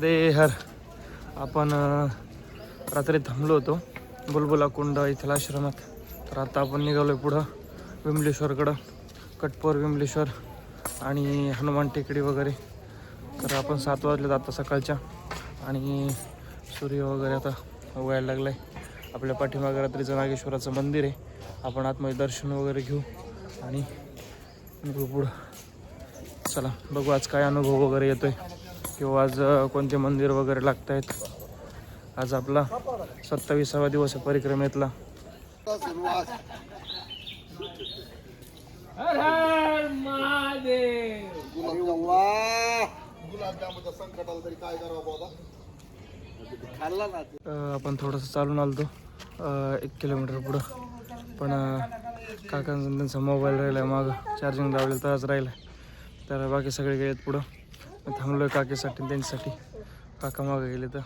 मध्ये हर आपण रात्री थांबलो होतो बुलबुला कुंड इथल्या आश्रमात. तर आता आपण निघालो आहे पुढं विमलेश्वरकडं कटपोर विमलेश्वर आणि हनुमान टेकडी वगैरे. तर आपण सात वाजले आता सकाळच्या आणि सूर्य वगैरे आता उगायला लागला आहे आपल्या पाठीमागे रात्रीचं नागेश्वराचं मंदिर आहे. आपण आतमध्ये दर्शन वगैरे घेऊ आणि निघू पुढं. चला बघू आज काय अनुभव वगैरे येतोय. किंवा आज कोणते मंदिर वगैरे लागत आहेत आज आपला सत्तावीसावा दिवस आहे परिक्रमेतला. आपण थोडंसं चालून आलतो. एक किलोमीटर पुढं. पण काकांचा त्यांचा मोबाईल राहिला मागं. चार्जिंग लावलेलं तरच राहिलं तर बाकी सगळे गेलेत पुढं. थांबलो आहे काकेसाठी त्यांच्यासाठी. काका मागं गेले तर.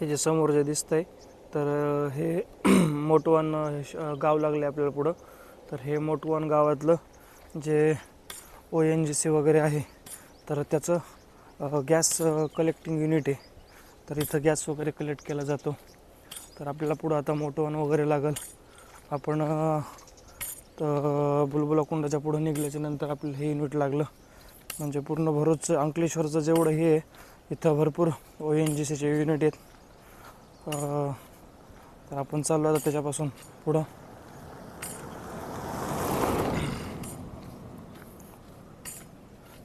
हे जे समोर जे दिसतंय तर हे मोटवान हे श- गाव लागले आपल्याला पुढं. तर हे मोटवान गावातलं जे ओ एन जी सी वगैरे आहे तर त्याचं गॅस कलेक्टिंग युनिट आहे. तर इथं गॅस वगैरे कलेक्ट केला जातो. तर आपल्याला पुढं आता मोटवन वगैरे लागल. आपण तर बुलबुला कुंडाच्या पुढं निघल्याच्या नंतर आपल्याला हे युनिट लागलं. म्हणजे पूर्ण भरूच अंकलेश्वरचं जेवढं हे आहे इथं भरपूर ओ एन जी सीचे युनिट आहेत. तर आपण चाललो आता त्याच्यापासून पुढं.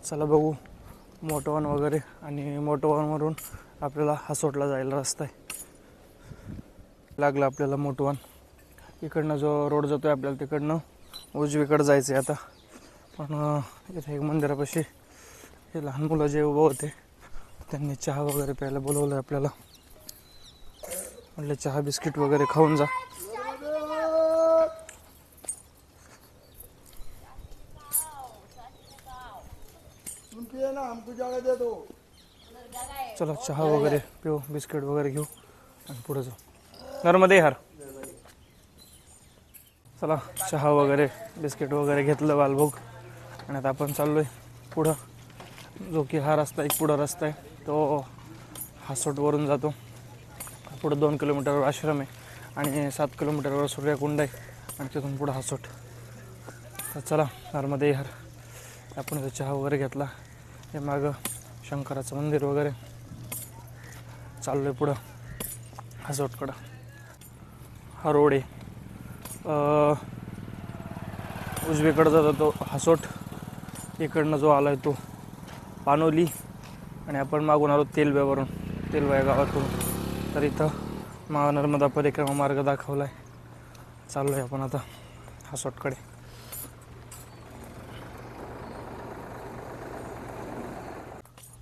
चला बघू मोटोवन वगैरे आणि मोटोवनवरून आपल्याला हासोटला जायला रस्ता आहे. लागलं आपल्याला मोटोवन इकडनं जो रोड जातो आहे आपल्याला तिकडनं उजवीकडं जायचं आहे आता. पण इथे एक मंदिरापाशी हे लहान मुलं जे उभं होते त्यांनी चहा वगैरे प्यायला बोलवलं आहे आपल्याला. म्हटलं चहा बिस्किट वगैरे खाऊन जा. चला चहा वगैरे पिऊ बिस्किट वगैरे घेऊ आणि पुढे जाऊ. नर्मदे हर. चला चहा वगैरे बिस्किट वगैरे घेतलं बालभोग. आणि आता आपण चाललो आहे पुढं. जो की हा रस्ता एक पुढं रस्ता आहे तो हासोटवरून जातो. पुढं दोन किलोमीटरवर आश्रम आहे आणि सात किलोमीटरवर सूर्यकुंड आहे आणि तिथून पुढं हासोट. तर चला नर्मदे हर. आपण चहा वगैरे घेतला. हे मागं शंकराचं मंदिर वगैरे. चाललो आहे पुढं. हासोटकडं. हा रोड आहे उजवीकडं जातो तो हसोट इकडनं जो आला आहे तो पानोली आणि आपण मागून आलो तेलव्यावरून तेलव्या गावातून. तर इथं महानर्मदा परिक्रमा मार्ग दाखवला आहे चाललो आहे आपण आता हसोटकडे.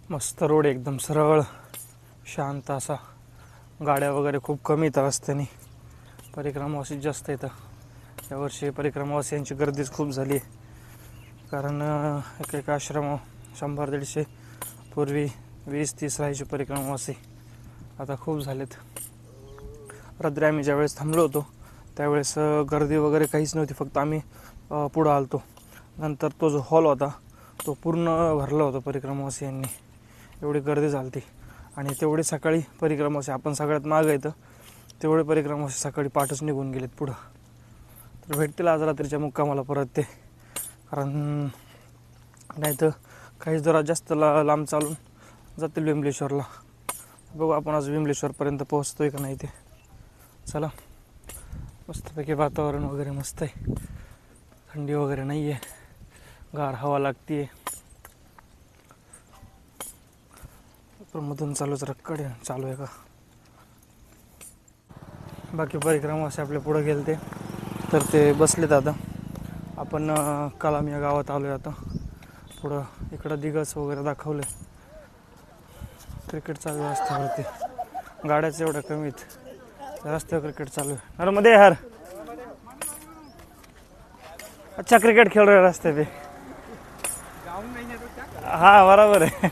मस्त रोड एकदम सरळ शांत असा. गाड्या वगैरे खूप कमी येतात रस्त्याने. परिक्रमावासी जास्त येतं यावर्षी परिक्रमावासियांची गर्दीच खूप झाली. आहे कारण एक एक आश्रम शंभर दीडशे पूर्वी वीस तीस राहायचे परिक्रमावासी. आता खूप झालेत. रात्री आम्ही ज्यावेळेस थांबलो होतो त्यावेळेस गर्दी वगैरे काहीच नव्हती. फक्त आम्ही पुढं आलतो. नंतर तो जो हॉल होता तो पूर्ण भरला होता परिक्रमावासियांनी. एवढी गर्दी झाली आणि तेवढी सकाळी परिक्रमावासी आपण सगळ्यात मागं येतं तेवढे परिक्रमावासी सकाळी पाठच निघून गेलेत पुढं. तर भेटतील आज रात्रीच्या मुक्कामाला परत ते. कारण नाही तर काही जरा जास्त ला लांब चालून जातील विमलेश्वरला. बघू आपण आज विमलेश्वरपर्यंत पोहोचतोय का नाही ते. चला. मस्तपैकी वातावरण वगैरे मस्त आहे. थंडी वगैरे नाही आहे गार हवा लागते मधून चालूच रक्कडे चालू आहे का? बाकी परिक्रमा असे आपले पुढे गेले ते तर ते बसलेत आता. आपण कलाम या गावात आलो आहे आता. पुढं इकडं दिगस वगैरे दाखवले क्रिकेट चालू आहे रस्त्यावरती. गाड्याच एवढ्या कमी आहेत. रस्त्यावर क्रिकेट चालू आहे. अरे मध्ये यार. अच्छा क्रिकेट खेळ रहे रस्ते पे हा बरोबर आहे.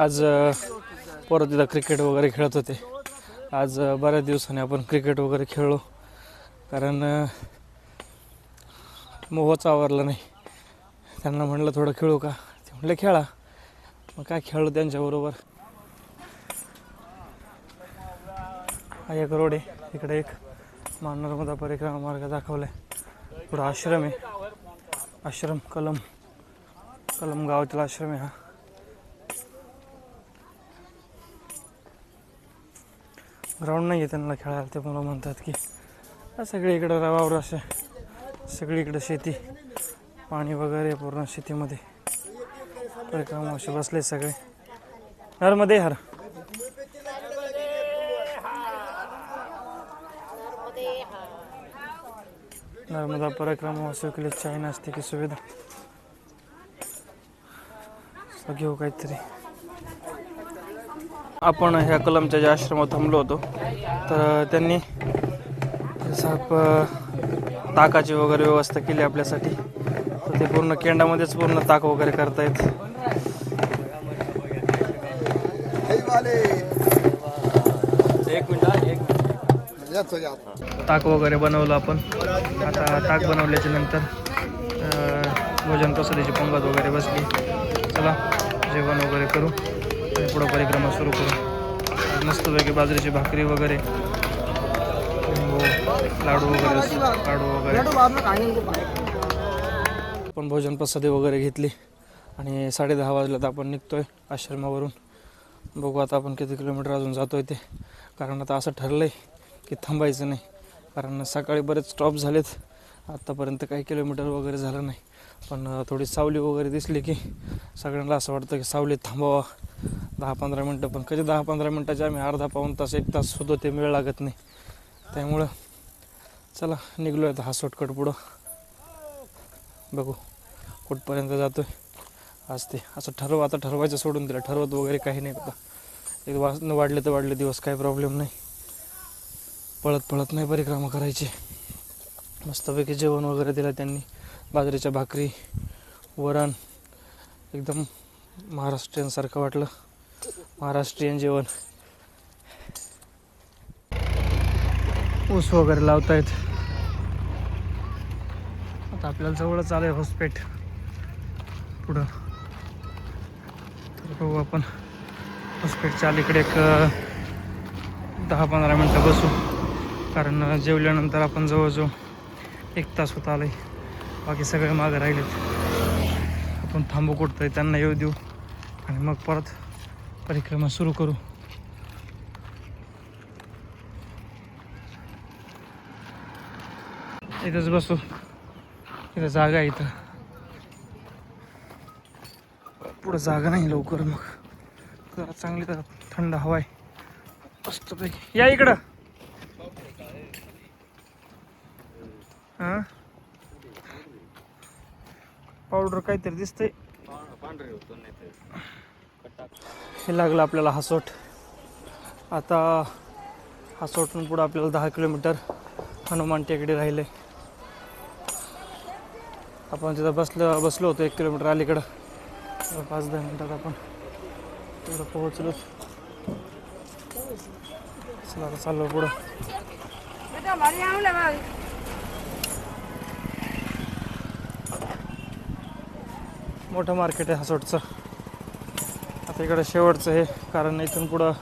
आज परत तिथं क्रिकेट वगैरे खेळत होते. आज बऱ्याच दिवसांनी आपण क्रिकेट वगैरे खेळलो. कारण मोहच आवरला नाही. त्यांना म्हणलं थोडं खेळू का? ते म्हणलं खेळा. मग काय खेळलो त्यांच्याबरोबर. हा एक रोड आहे. इकडे एक नर्मदा परिक्रमा मार्ग दाखवलाय. पुढं आश्रम आहे. आश्रम कलम कलम गावातील आश्रम आहे हा. ग्राउंड नाही आहे त्यांना खेळायला ते मला म्हणतात की हा सगळे इकडं रवावर असे. सगळीकडं शेती. पाणी वगैरे पूर्ण शेतीमध्ये. परिक्रमा असे बसले सगळे. हरमध्ये हर. नर्मदा परिक्रमा वासू के लिए चाय नाश्ते की सुविधा. घेऊ हो काहीतरी. आपण ह्या कलमच्या ज्या आश्रमात थांबलो होतो तर त्यांनी साप ताकाची वगैरे व्यवस्था केली आपल्यासाठी. तर ते पूर्ण केंडामध्येच पूर्ण ताक वगैरे करतायत. ताक वगैरे बनवलं आपण. आता ताक बनवल्याच्या नंतर भोजन प्रसादाची पंगत वगैरे बसली. चला जेवण वगैरे करू. आणि पुढं परिक्रमा सुरू करू. आज मस्तपैकी बाजरीची भाकरी वगैरे लाडू वगैरे लाडू वगैरे. आपण भोजन प्रसादी वगैरे घेतली आणि साडे दहा वाजल्यात आपण निघतोय आश्रमावरून. बघू आता आपण किती किलोमीटर अजून जातोय ते. कारण आता असं ठरलंय की थांबायचं नाही. कारण सकाळी बरेच स्टॉप झालेत. आत्तापर्यंत काही किलोमीटर वगैरे झालं नाही. पण थोडी सावली वगैरे दिसली की सगळ्यांना असं वाटतं की सावलीत थांबावा. दहा पंधरा मिनटं पण कधी दहा पंधरा मिनटाचे आम्ही अर्धा पाऊण तास एक तास होतो ते वेळ लागत नाही. त्यामुळं चला निघलो आता हा शॉर्टकट पुढं. बघू कुठपर्यंत जातोय. आज ते असं ठरव आता ठरवायचं सोडून दिलं. ठरवत वगैरे काही नाही आता. एक वाज वाढले तर वाढले दिवस काही प्रॉब्लेम नाही. पळत पळत नाही परिक्रमा करायची. मस्तपैकी जेवण वगैरे दिलं त्यांनी. बाजरीच्या भाकरी वरण एकदम महाराष्ट्रीयनसारखं वाटलं. महाराष्ट्रीयन जेवण. ऊस वगैरे लावतायत. आता आपल्याला जवळच आलं आहे हॉस्पेट पुढं तर बघू आपण. हॉस्पेटच्या अलीकडे एक दहा पंधरा मिनटं बसू. कारण जेवल्यानंतर आपण जवळजवळ एक तास होत आलं आहे बाकी सगळे मागं राहिलेत. आपण थांबू कुठतंय त्यांना येऊ देऊ. आणि मग परत परिक्रमा सुरू करू. इथंच बसू. इथं जागा आहे इथं. पुढं जागा नाही लवकर मग. जरा चांगली तर थंड हवा आहे. मस्तपैकी. या इकडं. हां? पावडर काहीतरी दिसतंय. हे लागलं आपल्याला हसोट. आता हसोटून पुढं आपल्याला दहा किलोमीटर हनुमान टेकडी राहिले. आपण तिथं बसलो बसलो होतो एक किलोमीटर अलीकडं. पाच दहा मिनिटात आपण तिकडं पोहोचलो. चला आता चाललो पुढं. मोठं मार्केट आहे हसोटचं आता इकडं शेवटचं हे कारण इथून पुढं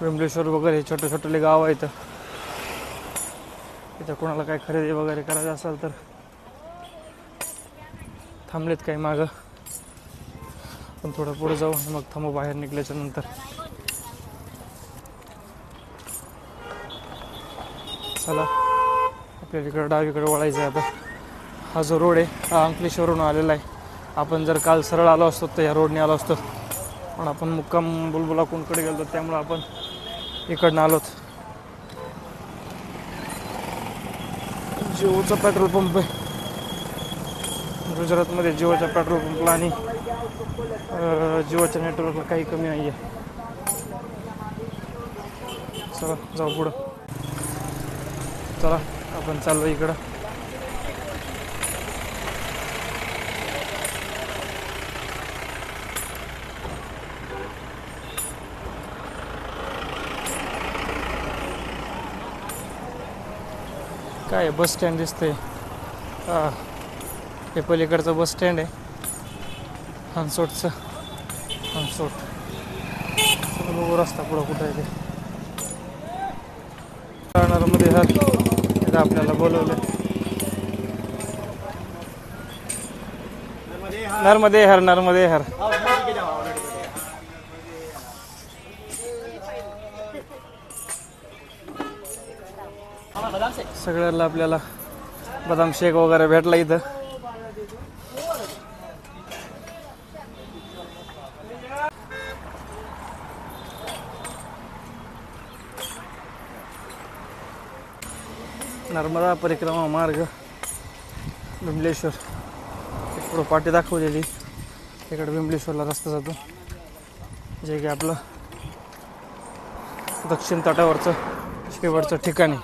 विंबलेश्वर वगैरे हे छोटे छोटेले गाव आहेत इथं. कोणाला काय खरेदी वगैरे करायचं असेल तर थांबलेत काही मागं. पण थोडं पुढे जाऊ आणि मग थांबू बाहेर निघल्याच्या नंतर. चला आपल्याला इकडं डावीकडे वळायचं आहे आता. हा जो रोड आहे हा अंकलेश्वरून आलेला आहे. आपण जर काल सरळ आलो असतो तर या रोडने आलो असतो. पण आपण मुक्काम बुलबुला कोणकडे गेलो त्यामुळं आपण इकडनं आलोत. जिओचा पेट्रोल पंप आहे. गुजरातमध्ये जिओच्या पेट्रोल पंपला आणि जिओच्या नेटवर्कला काही कमी नाही आहे चला जाऊ पुढं. चला आपण चाललो इकडं. काय बस स्टँड दिसतंय. हे. पलीकडचं बस स्टँड आहे. हनसोटचं. हनसोट. चला रस्ता पुढं कुठं आहे ते? मध्ये हर इथं आपल्याला बोलवलं नर्मदे हर नर्मदे हर. सगळ्याला आपल्याला बदाम शेक वगैरे भेटला इथं. नर्मदा परिक्रमा मार्ग बिमलेश्वर पुढं पाठी दाखवलेली. इकडे बिमलेश्वरला रस्ता जातो. जे की आपलं दक्षिण तटावरचं शेवटचं ठिकाणी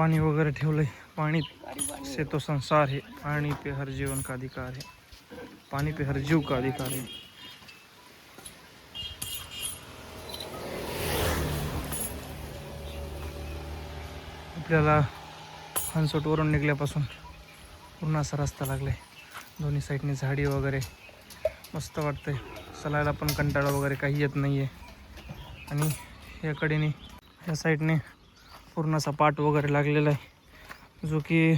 पाणी वगैरे ठेवलंय. पाणी से तो संसार है पाणी पे हर जीवन का अधिकार है पाणी पे हर जीव का अधिकार है आपल्याला हनसोटवरून निघल्यापासून पूर्ण असा रस्ता लागलाय. दोन्ही साईडने झाडी वगैरे मस्त वाटतंय. चालायला पण कंटाळा वगैरे काही येत नाही आहे आणि या कडेने या साईडने पूर्ण असा पाट वगैरे लागलेला आहे. जो की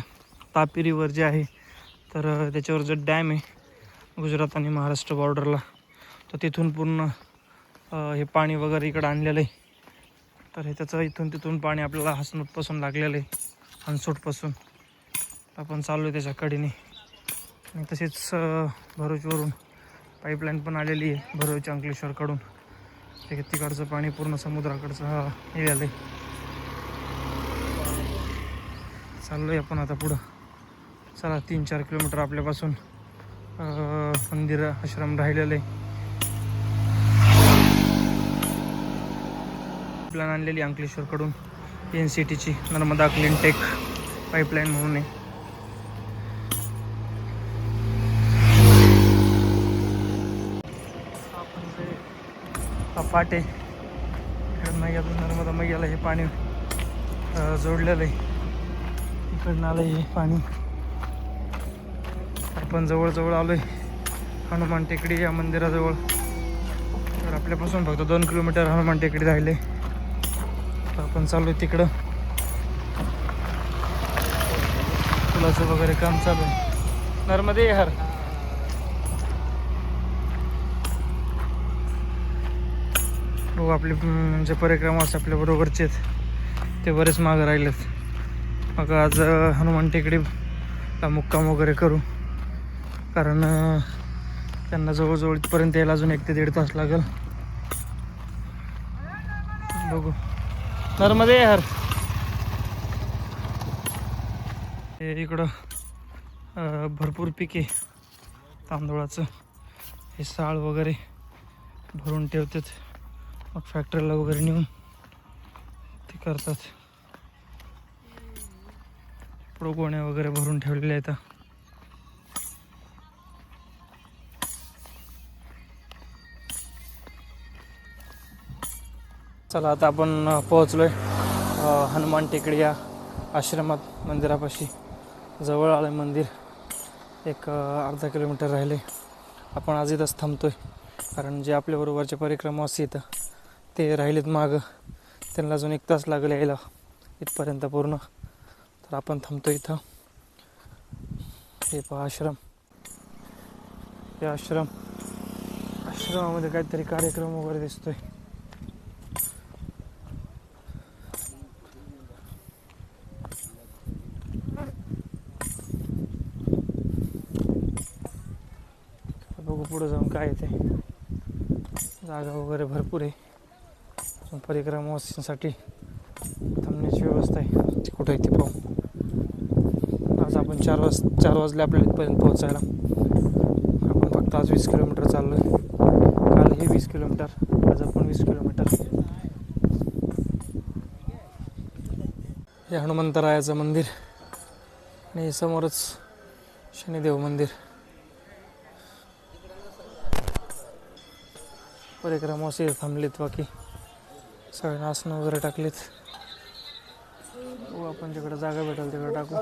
तापी रिवर जे आहे तर त्याच्यावर जो डॅम आहे गुजरात आणि महाराष्ट्र बॉर्डरला तर तिथून पूर्ण हे पाणी वगैरे इकडं आणलेलं आहे. तर हे त्याचं इथून तिथून पाणी आपल्याला हसनूटपासून लागलेलं आहे हनसूटपासून. आपण चाललो आहे त्याच्या कडीने. आणि तसेच भरूचवरून पाईपलाईन पण आलेली आहे भरूच अंकलेश्वरकडून. ते तिकडचं पाणी पूर्ण समुद्राकडचं हा आहे चाललो आहे चाललोय आपण आता पुढं. चला तीन चार किलोमीटर आपल्यापासून मंदिर आश्रम राहिलेलं. आहे प्लॅन आणलेली अंकलेश्वरकडून. एन सी टीची नर्मदा क्लीन टेक पाईपलाईन म्हणून आहे. फाटे मैयातून नर्मदा मैयाला हे पाणी जोडलेलं आहे. इकडनं आलं हे पाणी. आपण जवळजवळ आलोय हनुमान टेकडी या मंदिराजवळ. तर आपल्यापासून फक्त दोन किलोमीटर हनुमान टेकडी राहिले. तर आपण चाललोय तिकडं. पुलाचं वगैरे काम चालू आहे. नर्मदे हर. हो आपले म्हणजे जे परिक्रमास आपल्या बरोबरचे आहेत ते बरेच मागं राहिलेत. मग आज हनुमान टेकडीला मुक्काम वगैरे करू. कारण त्यांना जवळजवळ इथपर्यंत यायला अजून एक ते दीड तास लागेल. बघू. नर्मदे हर. हे इकडं भरपूर पिके तांदूळाचं. हे साळ वगैरे भरून ठेवतात. मग फॅक्टरीला वगैरे नेऊन ते करतात. गोण्या वगैरे भरून ठेवलेल्या आहेत. चला आता आपण पोहोचलो पोहोचलोय हनुमान टेकडी या आश्रमात मंदिरापाशी. जवळ आलं मंदिर. एक अर्धा किलोमीटर राहिले. आपण आज इथंच थांबतोय. कारण जे आपल्याबरोबरचे परिक्रमावासी इथं ते राहिलेत मागं. त्यांना अजून एक तास लागले यायला इथपर्यंत पूर्ण. तर आपण थांबतो इथं. हे पहा आश्रम. हे आश्रम. आश्रमामध्ये काहीतरी कार्यक्रम वगैरे दिसतोय. बघू पुढं जाऊन काय येते जागा वगैरे भरपूर आहे. अजून थांबण्याची व्यवस्था आहे. ती कुठं आहे ते पाहू. पण चार वाज चार वाजले आपल्याला इथपर्यंत पोहोचायला. आपण फक्त आज वीस किलोमीटर चाललो आहे काल हे वीस किलोमीटर आज आपण वीस किलोमीटर. हे हनुमंतरायाचं मंदिर आणि समोरच शनिदेव मंदिर. परिक्रमा असे थांबलेत बाकी. सगळ्यांना आसनं वगैरे टाकलेत. आपण जिकडं जागा भेटेल तिकडं टाकू.